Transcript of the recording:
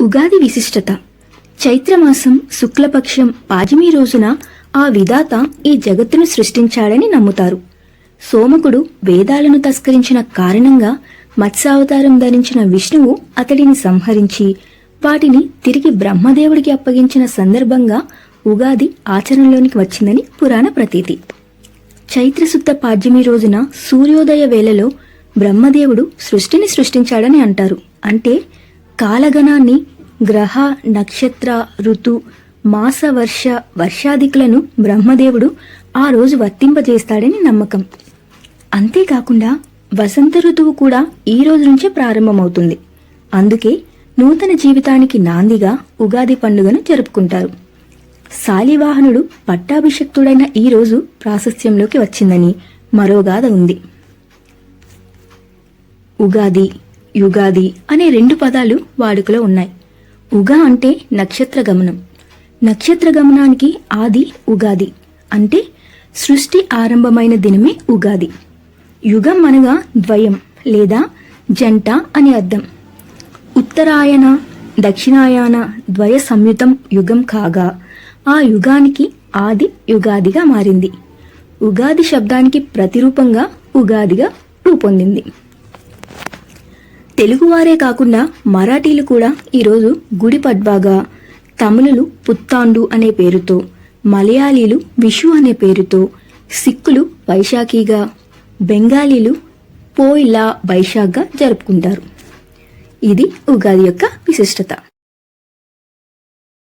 ఉగాది విశిష్టత. చైత్రమాసం శుక్లపక్షం పాజిమి రోజున ఆ విధాత ఈ జగత్తును సృష్టించాడని నమ్ముతారు. సోమకుడు వేదాలను తస్కరించిన కారణంగా మత్స్యావతారం ధరించిన విష్ణువు అతడిని సంహరించి వాటిని తిరిగి బ్రహ్మదేవుడికి అప్పగించిన సందర్భంగా ఉగాది ఆచరణలోనికి వచ్చిందని పురాణ ప్రతీతి. చైత్రశుద్ధ పాడ్యమి రోజున సూర్యోదయ వేళలో బ్రహ్మదేవుడు సృష్టిని సృష్టించాడని అంటారు. అంటే కాలగణాన్ని గ్రహ నక్షత్ర ఋతు మాస వర్ష వర్షాదికులను బ్రహ్మదేవుడు ఆ రోజు వర్తింపజేస్తాడని నమ్మకం. అంతేకాకుండా వసంత ఋతువు కూడా ఈ రోజు నుంచే ప్రారంభమవుతుంది. అందుకే నూతన జీవితానికి నాందిగా ఉగాది పండుగను జరుపుకుంటారు. శాలివాహనుడు పట్టాభిషక్తుడైన ఈ రోజు ప్రాశస్త్యంలోకి వచ్చిందని మరో గాథ ఉంది. ఉగాది యుగాది అనే రెండు పదాలు వాడుకలో ఉన్నాయి. ఉగా అంటే నక్షత్ర గమనం నక్షత్ర గమనానికి ఆది ఉగాది అంటే సృష్టి ఆరంభమైన దినమే ఉగాది. యుగం అనగా ద్వయం లేదా జంట అని అర్థం. ఉత్తరాయణ దక్షిణాయన ద్వయ సంయుతం యుగం కాగా ఆ యుగానికి ఆది యుగాదిగా మారింది. ఉగాది శబ్దానికి ప్రతిరూపంగా ఉగాదిగా రూపొందింది. తెలుగువారే కాకుండా మరాఠీలు కూడా ఈరోజు గుడి పడ్వాగా. తమిళులు పుత్తాండు అనే పేరుతో మలయాళీలు విషు అనే పేరుతో సిక్కులు వైశాఖిగా బెంగాలీలు పోయిలా వైశాఖ్గా జరుపుకుంటారు. ఇది ఉగాది యొక్క విశిష్టత.